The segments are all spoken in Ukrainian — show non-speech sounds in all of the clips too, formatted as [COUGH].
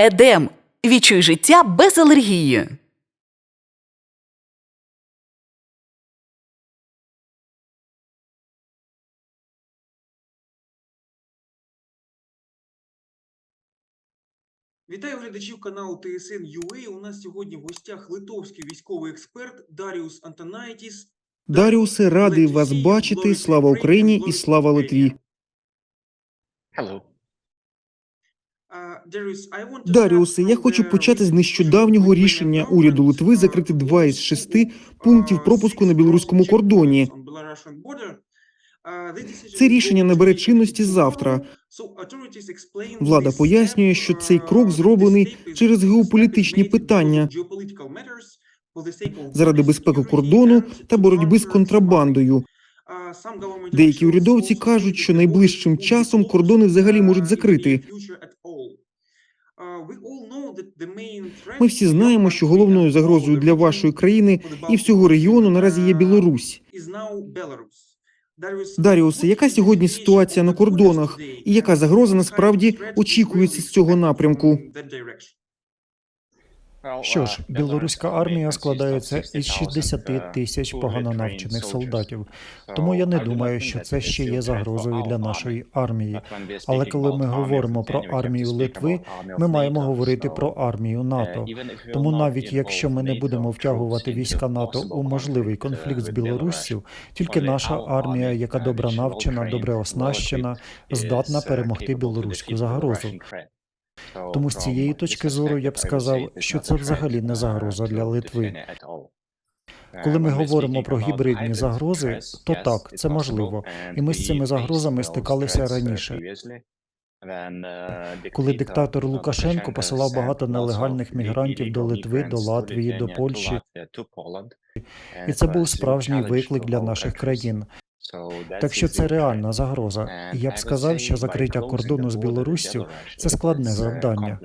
Едем. Відчуй життя без алергії. Вітаю глядачів каналу ТСН UA. У нас сьогодні в гостях литовський військовий експерт Даріус Антонайтіс. Даріусе, радий вас бачити. Слава Україні і слава Литві. Hello. Даріусе, я хочу почати з нещодавнього рішення уряду Литви закрити два із шести пунктів пропуску на білоруському кордоні. Це рішення набере чинності завтра. Влада пояснює, що цей крок зроблений через геополітичні питання заради безпеки кордону та боротьби з контрабандою. Деякі урядовці кажуть, що найближчим часом кордони взагалі можуть закрити. Ми всі знаємо, що головною загрозою для вашої країни і всього регіону наразі є Білорусь. Даріусе, яка сьогодні ситуація на кордонах і яка загроза насправді очікується з цього напрямку? Що ж, білоруська армія складається із 60 тисяч погано навчених солдатів, тому я не думаю, що це ще є загрозою для нашої армії. Але коли ми говоримо про армію Литви, ми маємо говорити про армію НАТО. Тому навіть якщо ми не будемо втягувати війська НАТО у можливий конфлікт з Білоруссю, тільки наша армія, яка добре навчена, добре оснащена, здатна перемогти білоруську загрозу. Тому з цієї точки зору я б сказав, що це взагалі не загроза для Литви. Коли ми говоримо про гібридні загрози, то так, це можливо, і ми з цими загрозами стикалися раніше. Коли диктатор Лукашенко посилав багато нелегальних мігрантів до Литви, до Латвії, до Польщі, і це був справжній виклик для наших країн. Так що це реальна загроза. І я б сказав, що закриття кордону з Білоруссю це складне завдання.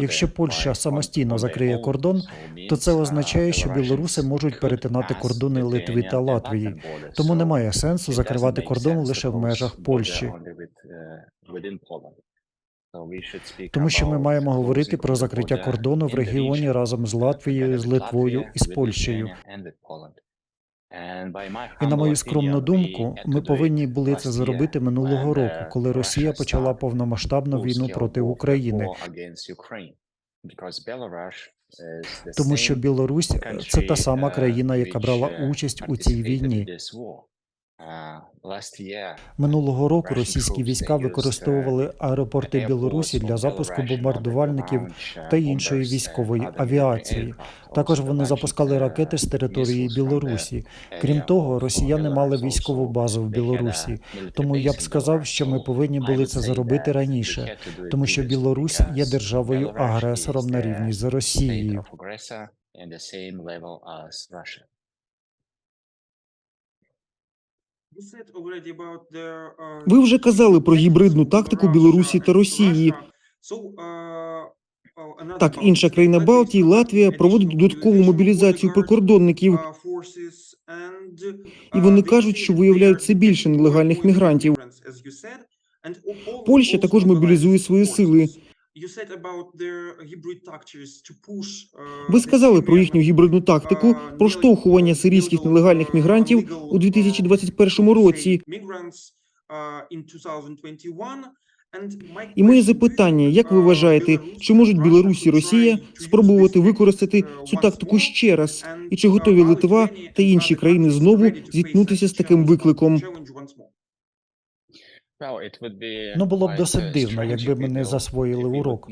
Якщо Польща самостійно закриє кордон, то це означає, що білоруси можуть перетинати кордони Литви та Латвії. Тому немає сенсу закривати кордон лише в межах Польщі. Тому що ми маємо говорити про закриття кордону в регіоні разом з Латвією, з Литвою і з Польщею. І на мою скромну думку, ми повинні були це зробити минулого року, коли Росія почала повномасштабну війну проти України. Тому що Білорусь це та сама країна, яка брала участь у цій війні. Минулого року російські війська використовували аеропорти Білорусі для запуску бомбардувальників та іншої військової авіації. Також вони запускали ракети з території Білорусі. Крім того, росіяни мали військову базу в Білорусі. Тому я б сказав, що ми повинні були це зробити раніше, тому що Білорусь є державою агресором на рівні з Росією. Ви вже казали про гібридну тактику Білорусі та Росії. Так, інша країна Балтії, Латвія, проводить додаткову мобілізацію прикордонників, і вони кажуть, що виявляють все більше нелегальних мігрантів. Польща також мобілізує свої сили. Ви сказали про їхню гібридну тактику проштовхування сирійських нелегальних мігрантів у 2021 році. І моє запитання: як ви вважаєте, чи можуть Білорусь і Росія спробувати використати цю тактику ще раз? І чи готові Литва та інші країни знову зіткнутися з таким викликом? Ну було б досить дивно, якби ми не засвоїли урок.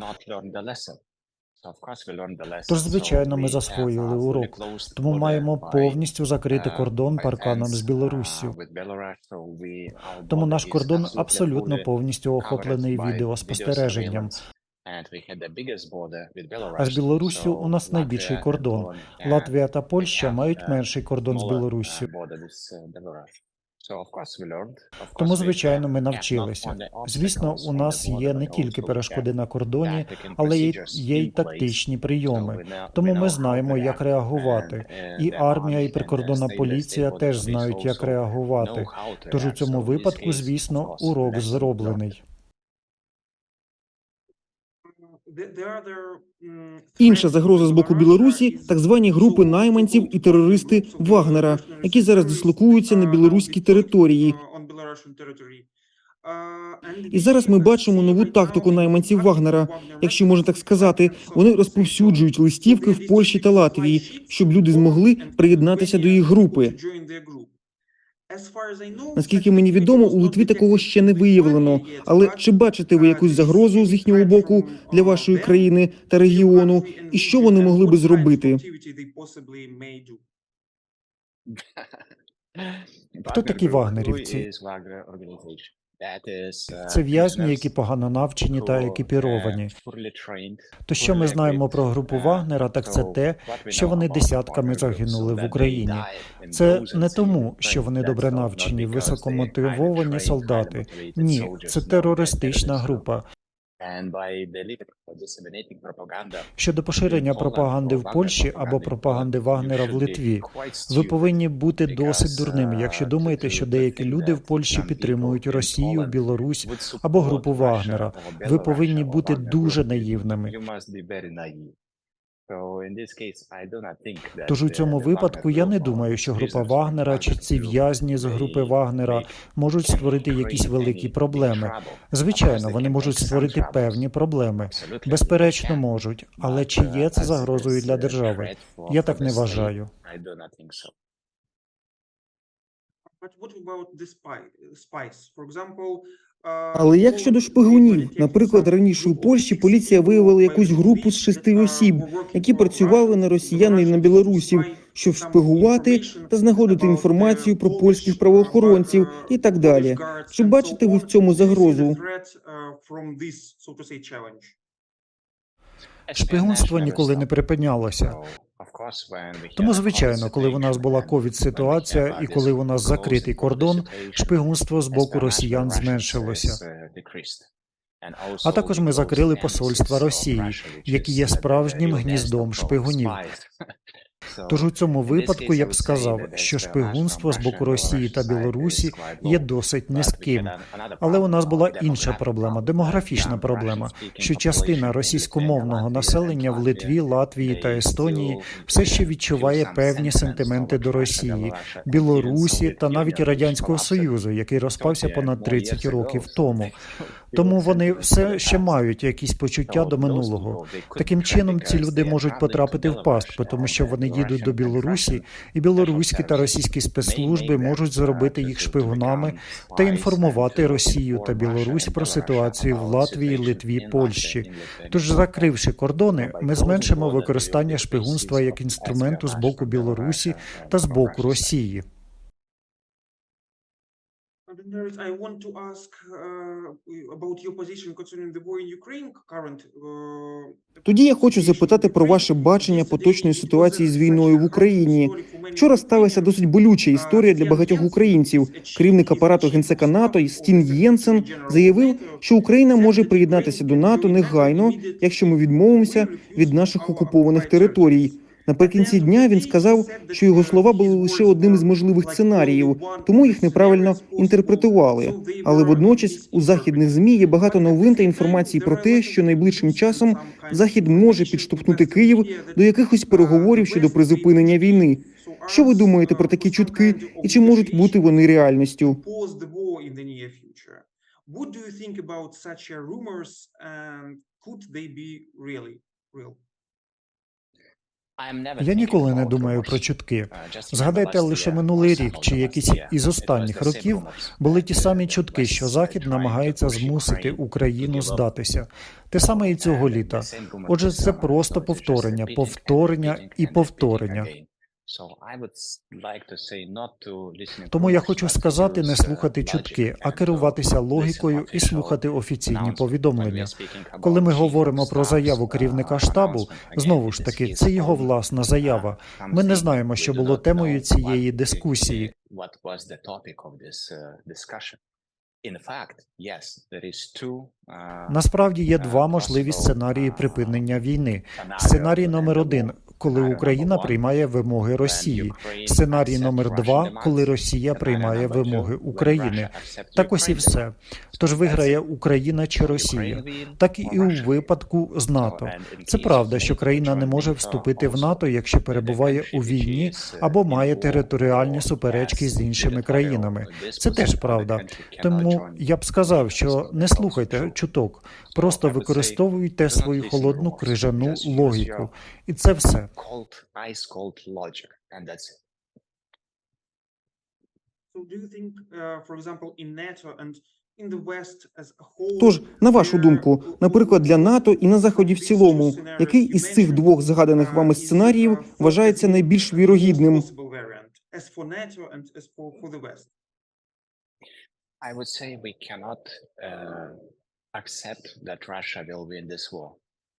Тож, звичайно, ми засвоїли урок, тому маємо повністю закрити кордон парканом з Білоруссю. Тому наш кордон абсолютно повністю охоплений відеоспостереженням. А з Білоруссю у нас найбільший кордон. Латвія та Польща мають менший кордон з Білоруссю. Тому, звичайно, ми навчилися. Звісно, у нас є не тільки перешкоди на кордоні, але є й тактичні прийоми. Тому ми знаємо, як реагувати. І армія, і прикордонна поліція теж знають, як реагувати. Тож у цьому випадку, звісно, урок зроблений. Інша загроза з боку Білорусі так звані групи найманців і терористи Вагнера, які зараз дислокуються на білоруській території. І зараз ми бачимо нову тактику найманців Вагнера, якщо можна так сказати. Вони розповсюджують листівки в Польщі та Латвії, щоб люди змогли приєднатися до їх групи. Наскільки мені відомо, у Литві такого ще не виявлено. Але чи бачите ви якусь загрозу з їхнього боку для вашої країни та регіону, і що вони могли би зробити? Хто такі вагнерівці? Це в'язні, які погано навчені та екіпіровані. То що ми знаємо про групу Вагнера, так це те, що вони десятками загинули в Україні. Це не тому, що вони добре навчені, високомотивовані солдати. Ні, це терористична група. Щодо поширення пропаганди в Польщі або пропаганди Вагнера в Литві, ви повинні бути досить дурними, якщо думаєте, що деякі люди в Польщі підтримують Росію, Білорусь або групу Вагнера. Ви повинні бути дуже наївними. Тож у цьому випадку я не думаю, що група Вагнера чи ці в'язні з групи Вагнера можуть створити якісь великі проблеми. Звичайно, вони можуть створити певні проблеми. Безперечно, можуть, але чи є це загрозою для держави? Я так не вважаю. Але як щодо шпигунів? Наприклад, раніше у Польщі поліція виявила якусь групу з шести осіб, які працювали на росіян і на білорусів, щоб шпигувати та знаходити інформацію про польських правоохоронців і так далі. Чи бачите ви в цьому загрозу? Шпигунство ніколи не припинялося. Тому, звичайно, коли у нас була ковід-ситуація і коли у нас закритий кордон, шпигунство з боку росіян зменшилося. А також ми закрили посольства Росії, які є справжнім гніздом шпигунів. [LAUGHS] Тож у цьому випадку я б сказав, що шпигунство з боку Росії та Білорусі є досить низьким. Але у нас була інша проблема, демографічна проблема, що частина російськомовного населення в Литві, Латвії та Естонії все ще відчуває певні сентименти до Росії, Білорусі та навіть радянського союзу, який розпався понад 30 років тому. Тому вони все ще мають якісь почуття до минулого. Таким чином, ці люди можуть потрапити в пастку, тому що вони їдуть до Білорусі, і білоруські та російські спецслужби можуть зробити їх шпигунами та інформувати Росію та Білорусь про ситуацію в Латвії, Литві, Польщі. Тож, закривши кордони, ми зменшимо використання шпигунства як інструменту з боку Білорусі та з боку Росії. I want to ask uh, about your position concerning the war in Ukraine, current. uh, Тоді я хочу запитати про ваше бачення поточної ситуації з війною в Україні. Вчора сталася досить болюча історія для багатьох українців. Керівник апарату генсека НАТО Стін Єнсен заявив, що Україна може приєднатися до НАТО негайно, якщо ми відмовимося від наших окупованих територій. Наприкінці дня він сказав, що його слова були лише одним із можливих сценаріїв, тому їх неправильно інтерпретували. Але водночас у західних змі є багато новин та інформації про те, що найближчим часом Захід може підштовхнути Київ до якихось переговорів щодо призупинення війни. Що ви думаєте про такі чутки, і чи можуть бути вони реальністю? What do you think about such rumors and could they be really real? Я ніколи не думаю про чутки. Згадайте лише минулий рік чи якісь із останніх років були ті самі чутки, що Захід намагається змусити Україну здатися. Те саме і цього літа. Отже, це просто повторення, повторення і повторення. Тому я хочу сказати, не слухати чутки, а керуватися логікою і слухати офіційні повідомлення. Коли ми говоримо про заяву керівника штабу, знову ж таки, це його власна заява. Ми не знаємо, що було темою цієї дискусії. Насправді є два можливі сценарії припинення війни. Сценарій номер один. Коли Україна приймає вимоги Росії. Сценарій номер два, коли Росія приймає вимоги України. Так ось і все. Тож виграє Україна чи Росія. Так і у випадку з НАТО. Це правда, що країна не може вступити в НАТО, якщо перебуває у війні або має територіальні суперечки з іншими країнами. Це теж правда. Тому я б сказав, що не слухайте чуток, просто використовуйте свою холодну крижану логіку, і це все. So do you think, uh, for example, in NATO and in the West as a whole, Тож, на вашу думку, наприклад, для НАТО і на заході в цілому, який із цих двох згаданих вами сценаріїв вважається найбільш вірогідним? possible variant, as for NATO and as for, for the West? I would say we cannot uh, accept that Russia will win this war.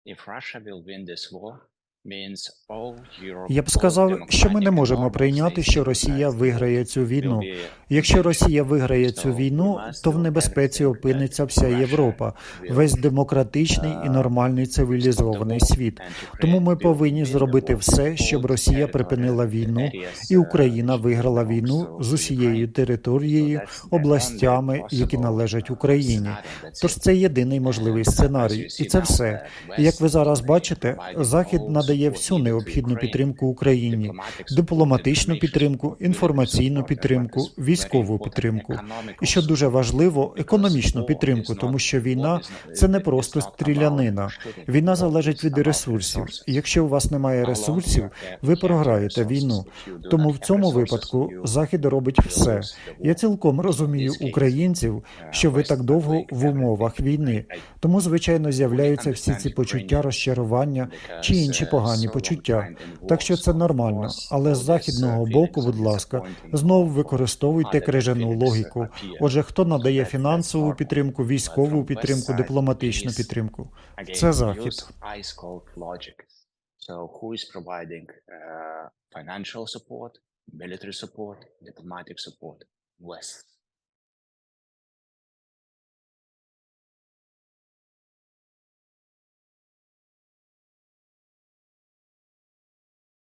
If Russia will win this war, Я б сказав, що ми не можемо прийняти, що Росія виграє цю війну. Якщо Росія виграє цю війну, то в небезпеці опиниться вся Європа, весь демократичний і uh, нормальний цивілізований світ. Тому ми повинні зробити все, щоб Росія припинила війну, і uh, Україна виграла війну з усією територією, областями, які належать uh, Україні. Тож це єдиний можливий сценарій, і це все. Як ви зараз бачите, Захід надає всю необхідну підтримку Україні: дипломатичну підтримку, інформаційну підтримку, військову підтримку. І що дуже важливо, економічну підтримку, тому що війна це не просто стрілянина. Війна залежить від ресурсів. Якщо у вас немає ресурсів, ви програєте війну. Тому в цьому випадку Захід робить все. Я цілком розумію українців, що ви так довго в умовах війни. Тому, звичайно, з'являються всі ці почуття розчарування чи інші погані почуття. Так що це нормально. Але з західного боку, будь ласка, знову використовуйте крижану логіку. Отже, хто надає фінансову підтримку, військову підтримку, дипломатичну підтримку? Це Захід. So who is providing uh, financial support, military support, diplomatic support? West.